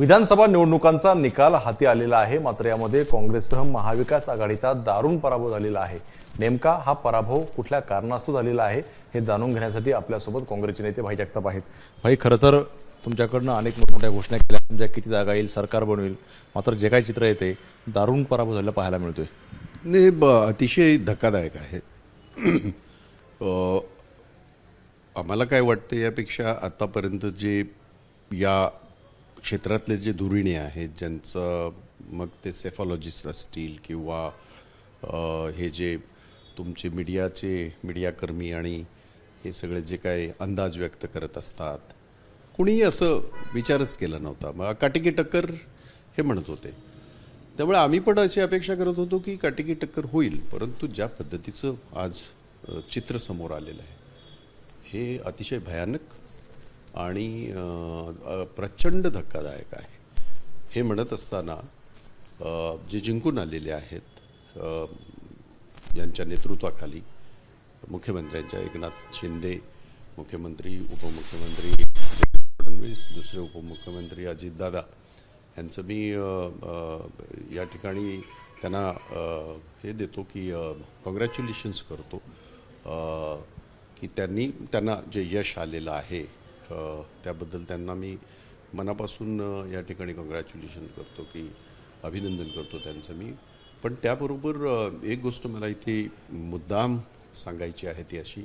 विधानसभा निवडणुकांचा निकाल हाती आलेला आहे. मात्र यामध्ये काँग्रेससह महाविकास आघाडीचा दारुण पराभव झालेला आहे. नेमका हा पराभव कुठल्या कारणास्तव झालेला आहे हे जाणून घेण्यासाठी आपल्यासोबत काँग्रेसचे नेते भाई जगताप आहेत. भाई खरं तर तुमच्याकडनं अनेक मोठमोठ्या घोषणा केल्या. तुमच्या किती जागा येईल सरकार बनवेल. मात्र जे काही चित्र येते दारुण पराभव झालेला पाहायला मिळतोय. हे ब अतिशय धक्कादायक आहे. आम्हाला काय वाटतं यापेक्षा आतापर्यंत जे या क्षेत्रातले जे धुरिणे आहेत ज्यांचं मग ते सेफॉलॉजिस्ट असतील किंवा हे जे तुमचे मीडियाचे मीडियाकर्मी आणि हे सगळे जे काही अंदाज व्यक्त करत असतात कुणीही असं विचारच केला नव्हता. मग काटिकी टक्कर हे म्हणत होते. त्यामुळे आम्ही पण अशी अपेक्षा करत होतो की काटिकी टक्कर होईल परंतु ज्या पद्धतीचं आज चित्र समोर आलेलं आहे हे अतिशय भयानक आणि प्रचंड धक्कादायक आहे. हे म्हणत असताना जे जिंकून आलेले आहेत यांच्या नेतृत्वाखाली मुख्यमंत्र्यांच्या एकनाथ शिंदे मुख्यमंत्री उपमुख्यमंत्री फडणवीस दुसरे उपमुख्यमंत्री अजितदादा यांचं मी या ठिकाणी त्यांना हे देतो की कॉंग्रॅच्युलेशन्स करतो. की त्यांनी त्यांना जे यश आलेलं आहे त्याबद्दल त्यांना मी मनापासून या ठिकाणी कॉंग्रॅच्युलेशन करतो की अभिनंदन करतो त्यांचं मी. पण त्याबरोबर एक गोष्ट मला इथे मुद्दाम सांगायची आहे ती अशी.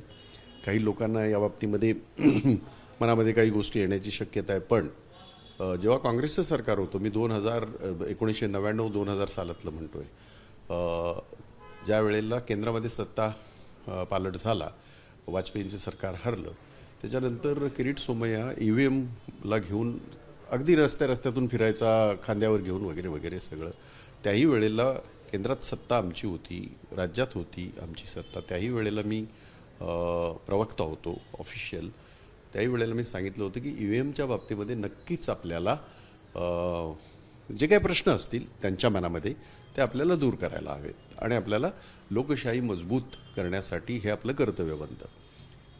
काही लोकांना या बाबतीमध्ये मनामध्ये काही गोष्टी येण्याची शक्यता आहे. पण जेव्हा काँग्रेसचं सरकार होतं मी दोन हजार एकोणीसशे नव्याण्णव दोन हजार सालातलं म्हणतो आहे ज्या वेळेला केंद्रामध्ये सत्ता पालट झाला वाजपेयींचं सरकार हरलं त्याच्यानंतर किरीट सोमय्या ई व्ही एमला घेऊन अगदी रस्त्या रस्त्यातून फिरायचा खांद्यावर घेऊन वगैरे वगैरे सगळं. त्याही वेळेला केंद्रात सत्ता आमची होती राज्यात होती आमची सत्ता. त्याही वेळेला मी प्रवक्ता होतो ऑफिशियल. त्याही वेळेला मी सांगितलं होतं की ई व्ही एमच्या बाबतीमध्ये नक्कीच आपल्याला जे काही प्रश्न असतील त्यांच्या मनामध्ये ते आपल्याला दूर करायला हवेत आणि आपल्याला लोकशाही मजबूत करण्यासाठी हे आपलं कर्तव्य बनतं.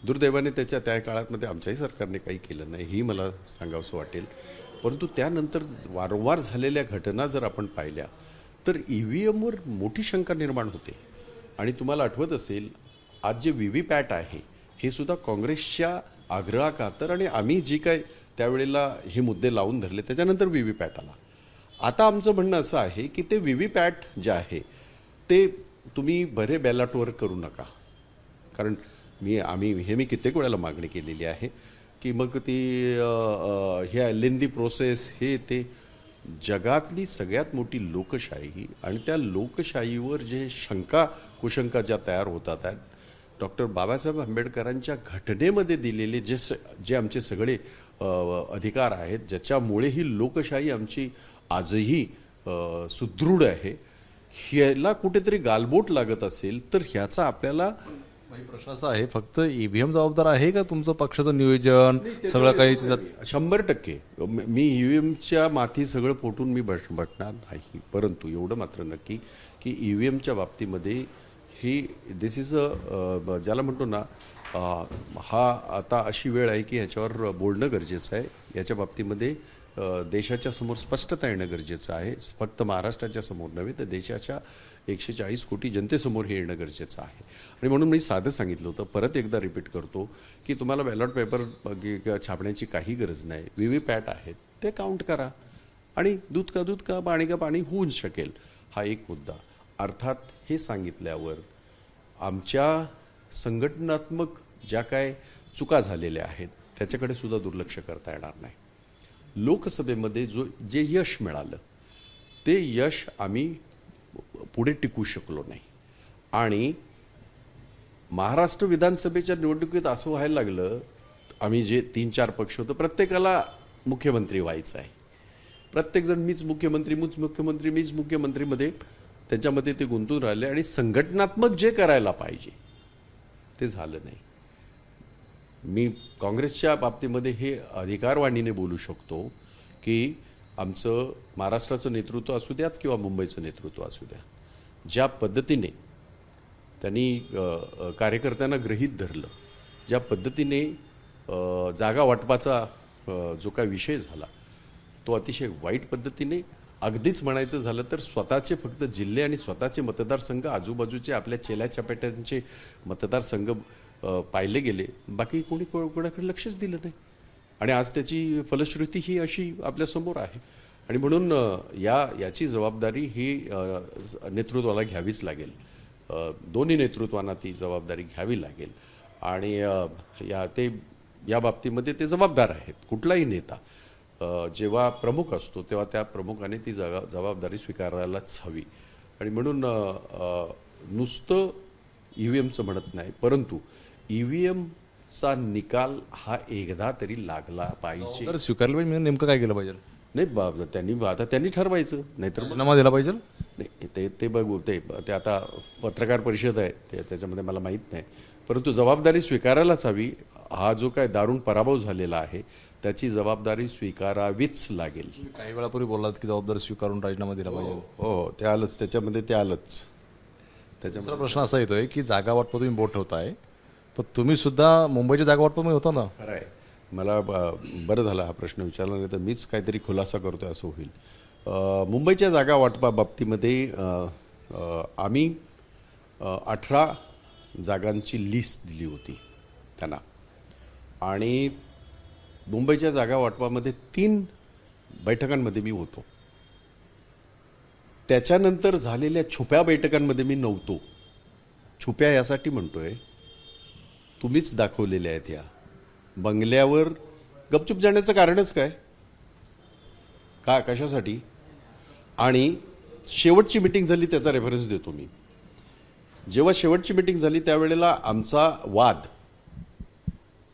दुर्दैवाने त्याच्या त्या काळातमध्ये आमच्याही सरकारने काही केलं नाही ही मला सांगावंसं वाटेल. परंतु त्यानंतर वारंवार झालेल्या घटना जर आपण पाहिल्या तर ई व्ही एमवर मोठी शंका निर्माण होते. आणि तुम्हाला आठवत असेल आज जे व्ही व्ही पॅट आहे हे सुद्धा काँग्रेसच्या आग्रहाखातर आणि आम्ही जी काय त्यावेळेला हे मुद्दे लावून धरले त्याच्यानंतर व्ही व्ही पॅट आला. आता आमचं म्हणणं असं आहे की ते व्ही व्ही पॅट जे आहे ते तुम्ही बरे बॅलाटवर करू नका. कारण मी आम्ही हे मी कित्येक वेळेला मागणी केलेली आहे की मग ती ह्या लेंदी प्रोसेस हे ते जगातली सगळ्यात मोठी लोकशाही आणि त्या लोकशाहीवर जे शंका कुशंका ज्या तयार होतात आहेत डॉक्टर बाबासाहेब आंबेडकरांच्या घटनेमध्ये दिलेले जे स जे आमचे सगळे अधिकार आहेत ज्याच्यामुळे ही लोकशाही आमची आजही सुदृढ आहे ह्याला कुठेतरी गालबोट लागत असेल तर ह्याचा आपल्याला प्रश्न असा आहे फक्त ईव्हीएम जबाबदार आहे का तुमचं पक्षाचं नियोजन सगळं काही शंभर टक्के. म- मी ई व्ही एमच्या माथी सगळं पोटून मी बस बसणार नाही. परंतु एवढं मात्र नक्की की ई व्ही एमच्या बाबतीमध्ये ही दिस इज अ ज्याला म्हणतो ना हा आता अशी वेळ आहे की ह्याच्यावर बोलणं गरजेचं आहे. याच्या बाबतीमध्ये देशाच्या समोर स्पष्टता येणं गरजेचं आहे. फक्त महाराष्ट्राच्या समोर नव्हे तर देशाच्या एकशे चाळीस कोटी जनतेसमोर हे येणं गरजेचं आहे. आणि म्हणून मी साधं सांगितलं होतं परत एकदा रिपीट करतो की तुम्हाला बॅलॉट पेपर छापण्याची काही गरज नाही. व्ही व्ही पॅट आहेत ते काउंट करा. आणि दूध का दूध का पाणी का पाणी होऊन शकेल हा एक मुद्दा. अर्थात हे सांगितल्यावर आमच्या संघटनात्मक ज्या काय चुका झालेल्या आहेत त्याच्याकडे सुद्धा दुर्लक्ष करता येणार नाही. लोकसभेमध्ये जो जे यश मिळालं ते यश आम्ही पुढे टिकू शकलो नाही. आणि महाराष्ट्र विधानसभेच्या निवडणुकीत असं व्हायला लागलं आम्ही जे तीन चार पक्ष होतो प्रत्येकाला मुख्यमंत्री व्हायचं आहे. प्रत्येकजण मीच मुख्यमंत्री मीच मुख्यमंत्री मीच मुख्यमंत्रीमध्ये त्याच्यामध्ये ते गुंतून राहिले आणि संघटनात्मक जे करायला पाहिजे ते झालं नाही. मी काँग्रेसच्या बाबतीमध्ये हे अधिकारवाणीने बोलू शकतो की आमचं महाराष्ट्राचं नेतृत्व असू द्यात किंवा मुंबईचं नेतृत्व असू द्या ज्या पद्धतीने त्यांनी कार्यकर्त्यांना गृहीत धरलं ज्या पद्धतीने जागा वाटपाचा जो काय विषय झाला तो अतिशय वाईट पद्धतीने अगदीच म्हणायचं झालं तर स्वतःचे फक्त जिल्हे आणि स्वतःचे मतदारसंघ आजूबाजूचे आपल्या चेल्या चपाट्यांचे मतदारसंघ पाहिले गेले. बाकी कोणी को- कोणाकडे लक्षच दिलं नाही. आणि आज त्याची फलश्रुती ही अशी आपल्यासमोर आहे. आणि म्हणून या याची जबाबदारी ही नेतृत्वाला घ्यावीच लागेल. दोन्ही नेतृत्वांना ती जबाबदारी घ्यावी लागेल. आणि या ते या बाबतीमध्ये ते जबाबदार आहेत. कुठलाही नेता जेव्हा प्रमुख असतो तेव्हा त्या प्रमुखाने ती जगा जबाबदारी स्वीकारायलाच हवी. आणि म्हणून नुसतं ई व्ही एमचं म्हणत नाही परंतु ई व्ही एमचा निकाल हा एकदा तरी लागला पाहिजे. तर स्वीकारलं पाहिजे म्हणजे नेमकं काय केलं पाहिजे? नाही बा- त्यांनी आता त्यांनी ठरवायचं नाहीतर राजीनामा दिला पाहिजे? नाही ते ते बघू ते ते आता पत्रकार परिषद आहे ते त्याच्यामध्ये मला माहीत नाही. परंतु जबाबदारी स्वीकारायलाच हवी. हा जो काय दारुण पराभव झालेला आहे त्याची जबाबदारी स्वीकारावीच लागेल. काही वेळापूर्वी बोललात की जबाबदारी स्वीकारून राजीनामा दिला पाहिजे. हो ते आलंच त्याच्यामध्ये ते आलंच. त्याच्यामध्ये दुसरा प्रश्न असा येतोय की जागा वाटप तुम्ही बोट ठेवताय पण तुम्ही सुद्धा मुंबईच्या जागावाटपामध्ये होता ना? खरं आहे मला ब- बरं झाला हा प्रश्न विचारला नाही तर मीच काहीतरी खुलासा करतोय असं होईल. मुंबईच्या जागा वाटपा बाबतीमध्ये आम्ही अठरा जागांची लिस्ट दिली होती त्यांना. आणि मुंबईच्या जागा वाटपामध्ये तीन बैठकांमध्ये मी होतो. त्याच्यानंतर झालेल्या छुप्या बैठकांमध्ये मी नव्हतो. छुप्या यासाठी म्हणतोय तुम्हीच दाखवलेल्या आहेत या बंगल्यावर गपचूप जाण्याचं कारणच काय? का कशासाठी? आणि शेवटची मिटिंग झाली त्याचा रेफरन्स देतो मी. जेव्हा शेवटची मिटिंग झाली त्यावेळेला आमचा वाद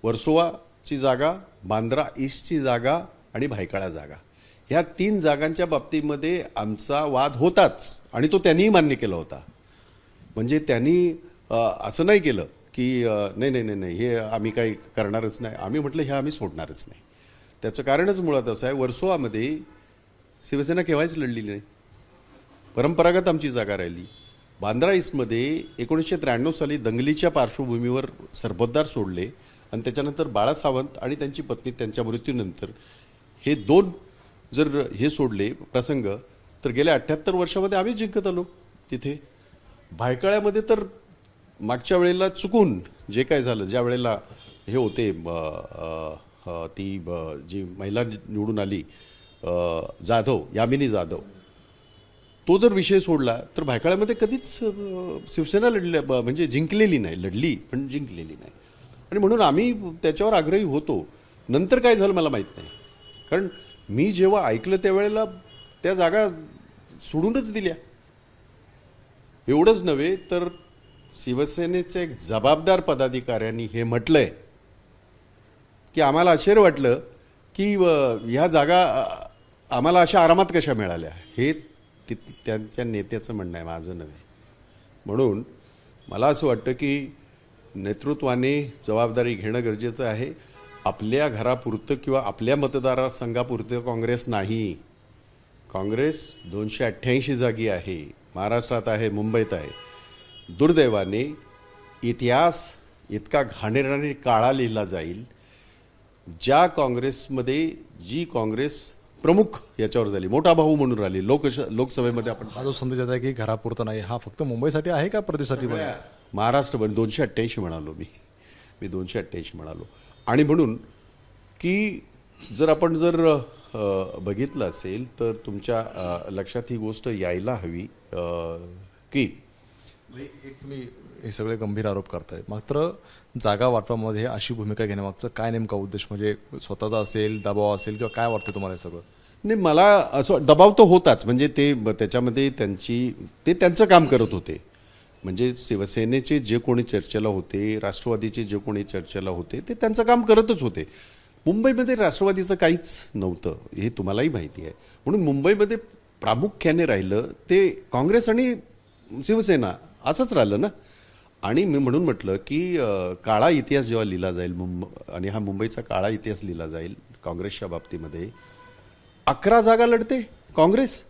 वर्सोवाची जागा बांद्रा ईस्टची जागा आणि भायकाळा जागा. ह्या तीन जागांच्या बाबतीमध्ये आमचा वाद होताच आणि तो त्यांनीही मान्य केला होता. म्हणजे त्यांनी असं नाही केलं. की नाही नाही नाही नाही हे आम्ही काही करणारच नाही. आम्ही म्हटलं हे आम्ही सोडणारच नाही. त्याचं कारणच मुळात असं आहे वर्सोवामध्ये शिवसेना केव्हाच लढलेली नाही? परंपरागत आमची जागा राहिली. बांद्रा ईस्टमध्ये एकोणीसशे त्र्याण्णव साली दंगलीच्या पार्श्वभूमीवर सरबतदार सोडले आणि त्याच्यानंतर बाळा सावंत आणि त्यांची पत्नी त्यांच्या मृत्यूनंतर हे दोन जर हे सोडले प्रसंग तर गेल्या अठ्ठ्याहत्तर वर्षामध्ये आम्हीच जिंकत आलो तिथे. भायकळ्यामध्ये तर मागच्या वेळेला चुकून जे काय झालं ज्या वेळेला हे होते ती जी महिला निवडून आली जाधव यामिनी जाधव तो जर विषय सोडला तर भायखळ्यामध्ये कधीच शिवसेना लढल्या म्हणजे जिंकलेली नाही लढली पण जिंकलेली नाही. आणि म्हणून आम्ही त्याच्यावर आग्रही होतो. नंतर काय झालं मला माहीत नाही. कारण मी जेव्हा ऐकलं त्यावेळेला त्या जागा सोडूनच दिल्या. एवढंच नव्हे तर शिवसेनेच्या एक जबाबदार पदाधिकाऱ्यांनी हे म्हटलंय. की आम्हाला आश्चर्य वाटलं की ह्या जागा आम्हाला अशा आरामात कशा मिळाल्या? हे ति- त्यांच्या नेत्याचं म्हणणं आहे माझं नव्हे. म्हणून मला असं वाटतं की नेतृत्वाने जबाबदारी घेणं गरजेचं आहे. आपल्या घरापुरतं किंवा आपल्या मतदारसंघापुरतं काँग्रेस नाही. काँग्रेस दोनशे अठ्ठ्याऐंशी जागी आहे. महाराष्ट्रात आहे मुंबईत आहे. दुर्दैवाने इतिहास इतका घाणेरणाने काळा लिहिला जाईल ज्या काँग्रेसमध्ये जी काँग्रेस प्रमुख याच्यावर झाली मोठा भाऊ म्हणून राहिली लोकश लोकसभेमध्ये आपण हा जो संदेश आहे की घरापुरता नाही हा फक्त मुंबईसाठी आहे का प्रदेशासाठी पण आहे? महाराष्ट्रभर दोनशे अठ्ठ्याऐंशी म्हणालो मी मी दोनशे अठ्ठ्याऐंशी म्हणालो आणि म्हणून की जर आपण जर बघितलं असेल तर तुमच्या लक्षात ही गोष्ट यायला हवी की म्हणजे एक तुम्ही हे सगळे गंभीर आरोप करतायत. मात्र जागा वाटपामध्ये अशी भूमिका घेण्यामागचं काय नेमका उद्देश? म्हणजे स्वतःचा असेल दबाव असेल किंवा काय वाटतं तुम्हाला हे सगळं? नाही मला असं दबाव तो होताच. म्हणजे ते त्याच्यामध्ये त्यांची ते त्यांचं काम करत होते. म्हणजे शिवसेनेचे जे कोणी चर्चेला होते राष्ट्रवादीचे जे कोणी चर्चेला होते ते त्यांचं काम करतच होते. मुंबईमध्ये राष्ट्रवादीचं काहीच नव्हतं हे तुम्हालाही माहिती आहे. म्हणून मुंबईमध्ये प्रामुख्याने राहिलं ते काँग्रेस आणि शिवसेना. असंच राहिलं ना. आणि मी म्हणून म्हटलं की काळा इतिहास जेव्हा लिहिला जाईल मुंब आणि हा मुंबईचा काळा इतिहास लिहिला जाईल काँग्रेसच्या बाबतीमध्ये अकरा जागा लढते काँग्रेस.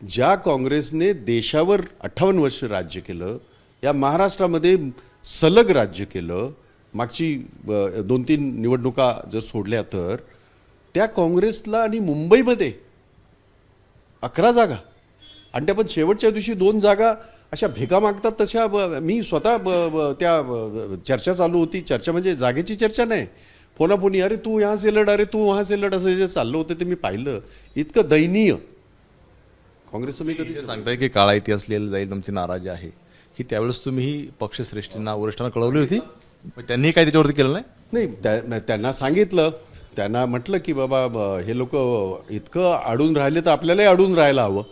ज्या काँग्रेसने देशावर अठ्ठावन्न वर्ष राज्य केलं या महाराष्ट्रामध्ये सलग राज्य केलं मागची दोन तीन निवडणुका जर सोडल्या तर त्या काँग्रेसला आणि मुंबईमध्ये अकरा जागा. आणि त्या पण शेवटच्या दिवशी दोन जागा अशा भेगा मागतात तशा मी स्वतः त्या चर्चा चालू होती. चर्चा म्हणजे जागेची चर्चा नाही. फोनाफोनी अरे तू यहाँ से लढ अरे तू वहाँ से लढ असं जे चाललं होतं ते मी पाहिलं. इतकं दयनीय. काँग्रेसचं मी कधी सांगताय की काळा इतिहास लिहिला जाईल तुमची नाराजी आहे. की त्यावेळेस तुम्ही ही पक्षश्रेष्ठींना वरिष्ठांना कळवली होती? त्यांनी काय त्याच्यावरती केलं नाही? नाही त्या- त्यांना सांगितलं. त्यांना म्हटलं की बाबा हे लोक इतकं अडून राहिले तर आपल्यालाही अडून राहायला हवं.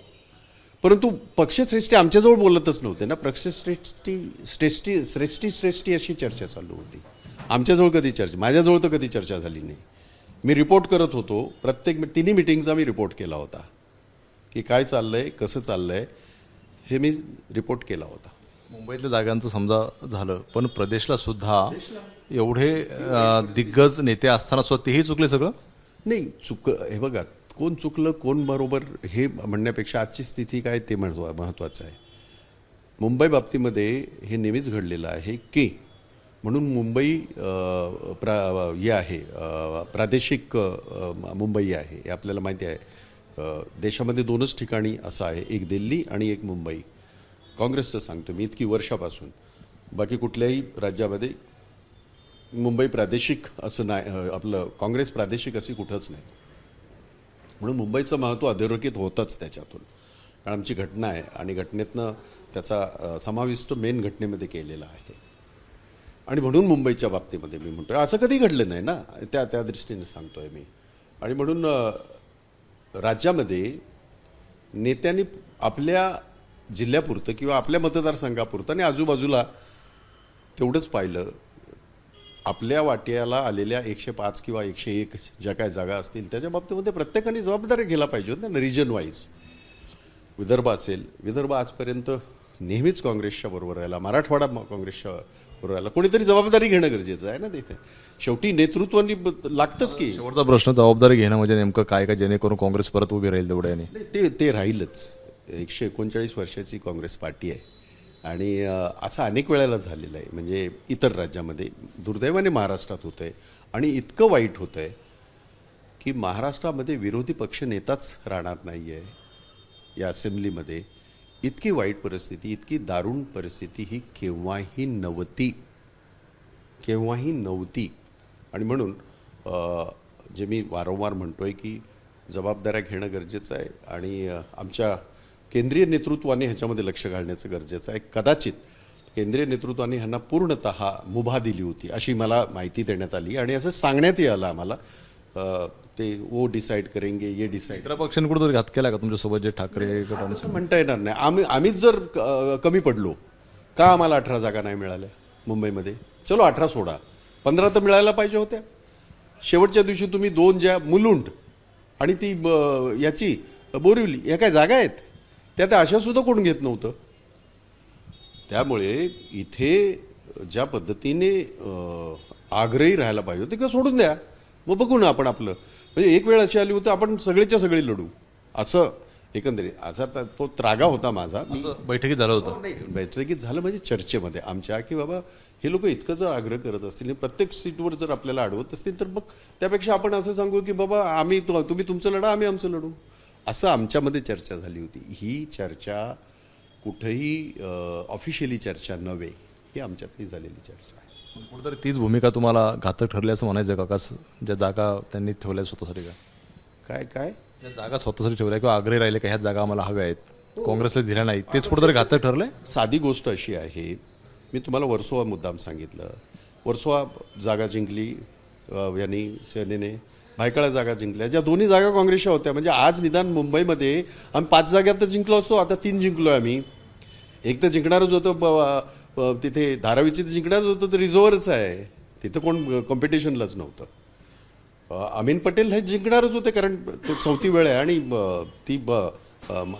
परंतु पक्षश्रेष्ठी आमच्याजवळ बोलतच नव्हते ना. पक्षश्रेष्ठी श्रेष्ठी श्रेष्ठी श्रेष्ठी अशी चर्चा चालू होती. आमच्याजवळ कधी चर्चा माझ्याजवळ तर कधी चर्चा झाली नाही. मी रिपोर्ट करत होतो. प्रत्येक मी- तिन्ही मिटिंगचा मी रिपोर्ट केला होता. की काय चाललंय कसं चाललंय हे मी रिपोर्ट केला होता. मुंबईतल्या जागांचं समजा झालं पण प्रदेशला सुद्धा एवढे दिग्गज नेते असताना सुद्धा तेही चुकले सगळं? नाही चुक हे बघा कोण चुकलं कोण बरोबर हे म्हणण्यापेक्षा आजची स्थिती काय ते महत्वा महत्त्वाचं आहे. मुंबई बाबतीमध्ये हे नेहमीच घडलेलं आहे की म्हणून मुंबई प्रा हे आहे प्रादेशिक मुंबई आहे हे आपल्याला माहिती आहे. देशामध्ये दोनच ठिकाणी असं आहे एक दिल्ली आणि एक मुंबई. काँग्रेसचं सांगतो मी इतकी वर्षापासून. बाकी कुठल्याही राज्यामध्ये मुंबई प्रादेशिक असं नाही आपलं काँग्रेस प्रादेशिक अशी कुठंच नाही. म्हणून मुंबईचं महत्त्व अधोरेखित होतंच त्याच्यातून. कारण आमची घटना आहे आणि घटनेतनं त्याचा समाविष्ट मेन घटनेमध्ये केलेला आहे. आणि म्हणून मुंबईच्या बाबतीमध्ये मी म्हणतोय. असं कधी घडलं नाही ना? त्या त्या दृष्टीने सांगतोय मी. आणि म्हणून राज्यामध्ये नेत्यांनी आपल्या जिल्ह्यापुरतं किंवा आपल्या मतदारसंघापुरतं आणि आजूबाजूला तेवढंच पाहिलं. आपल्या वाट्याला आलेल्या एकशे पाच किंवा एकशे एक ज्या काय जागा असतील त्याच्या बाबतीमध्ये प्रत्येकाने जबाबदारी घ्यायला पाहिजे होत्या ना रिजन वाईज विदर्भ असेल विदर्भ आजपर्यंत नेहमीच काँग्रेसच्या बरोबर राहिला मराठवाडा काँग्रेसच्या बरोबर राहिला. कोणीतरी जबाबदारी घेणं गरजेचं आहे ना तिथे. शेवटी नेतृत्वानी लागतंच की. शेवटचा प्रश्न जबाबदारी घेणं म्हणजे नेमकं काय का जेणेकरून काँग्रेस परत उभी राहील तेवढ्याने? ते ते राहीलच. एकशे एकोणचाळीस वर्षाची काँग्रेस पार्टी आहे. आणि असं अनेक वेळेला झालेलं आहे. म्हणजे इतर राज्यामध्ये दुर्दैवाने महाराष्ट्रात होतं आहे आणि इतकं वाईट होतं आहे की महाराष्ट्रामध्ये विरोधी पक्ष नेताच राहणार नाही आहे या असेंब्लीमध्ये. इतकी वाईट परिस्थिती इतकी दारुण परिस्थिती ही केव्हाही नव्हती. केव्हाही नव्हती. आणि म्हणून जे मी वारंवार म्हणतो आहे की जबाबदाऱ्या घेणं गरजेचं आहे आणि आमच्या केंद्रीय नेतृत्वाने ह्याच्यामध्ये लक्ष घालण्याचं गरजेचं आहे. कदाचित केंद्रीय नेतृत्वाने ह्यांना पूर्णत मुभा दिली होती अशी मला माहिती देण्यात आली. आणि असं सांगण्यातही आलं आम्हाला ते ओ डिसाईड करेंगे ये डिसाईड मित्र पक्षांनी कुठेतरी घात केला का तुमच्यासोबत जे ठाकरे म्हणता येणार नाही. आम्ही आम्हीच जर कमी पडलो का आम्हाला अठरा जागा नाही मिळाल्या मुंबईमध्ये? चलो अठरा सोडा. पंधरा तर मिळायला पाहिजे होत्या. शेवटच्या दिवशी तुम्ही दोन ज्या मुलुंड आणि ती ब- याची बोरिवली या काय जागा आहेत? त्या त्या अशा सुद्धा कोण घेत नव्हतं. त्यामुळे इथे ज्या पद्धतीने आग्रही राहायला पाहिजे होते किंवा सोडून द्या. मग बघू ना आपण आपलं. म्हणजे एक वेळ अशी आली होती आपण सगळेच्या सगळे लढू. असं एकंदरीत. असा त- तो त्रागा होता माझा. बैठकीत झालं होतं. बैठकीत झालं म्हणजे चर्चेमध्ये. आमच्या की बाबा हे लोक इतकं जर आग्रह करत असतील आणि प्रत्येक सीटवर जर आपल्याला अडवत असतील तर मग त्यापेक्षा आपण असं सांगू की बाबा आम्ही तुम्ही तुमचं लढा आम्ही आमचं लढू. असं आमच्यामध्ये चर्चा झाली होती. ही चर्चा कुठेही ऑफिशियली चर्चा नव्हे ही आमच्यातली झालेली चर्चा आहे. कुठेतरी तीच भूमिका तुम्हाला घातक ठरली असं म्हणायचं का? का स- ज्या जागा त्यांनी ठेवल्या स्वतःसाठी का? काय काय? ज्या जागा स्वतःसाठी ठेवल्या किंवा आग्रही राहिले का ह्या जागा आम्हाला हव्या आहेत काँग्रेसला दिल्या नाही तेच कुठेतरी घातक ठरलंय? साधी गोष्ट अशी आहे मी तुम्हाला वर्सोवा मुद्दाम सांगितलं. वर्सोवा जागा जिंकली यांनी सेनेने. भायखळा जागा जिंकल्या. ज्या दोन्ही जागा काँग्रेसच्या होत्या म्हणजे आज निदान मुंबईमध्ये आम्ही पाच जाग्यात तर जिंकलो असतो आता तीन जिंकलो आहे आम्ही. एक तर जिंकणारच होतं तिथे धारावीची तर जिंकणारच होतं तर रिझर्वरच आहे. तिथं कोण कॉम्पिटिशनलाच नव्हतं. अमीन पटेल हे जिंकणारच होते कारण ते चौथी वेळ आहे आणि ब- ती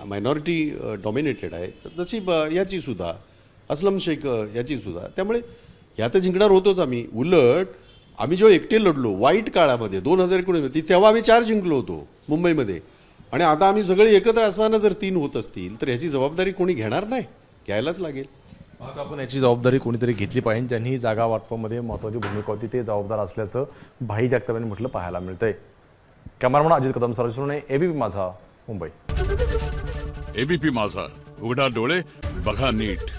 मायनॉरिटी डॉमिनेटेड आहे. तशी ब- याची सुद्धा असलम शेख याचीसुद्धा याची सुद्धा. त्यामुळे ह्या तर जिंकणार होतोच आम्ही. उलट आम्ही जेव्हा एकटे लढलो वाईट काळामध्ये दोन हजार एकोणीस तेव्हा आम्ही चार जिंकलो होतो मुंबईमध्ये. आणि आता आम्ही सगळे एकत्र असताना जर तीन होत असतील तर ह्याची जबाबदारी कोणी घेणार नाही? घ्यायलाच लागेल. मग आपण याची जबाबदारी कोणीतरी घेतली पाहिजे ज्यांनी जागा वाटपामध्ये महत्वाची भूमिका होती ते जबाबदार असल्याचं भाई जगताप यांनी म्हटलं पाहायला मिळतंय. कॅमेरामन अजित कदम सरसुणे एबीपी माझा मुंबई. एबीपी माझा उघडा डोळे बघा नीट.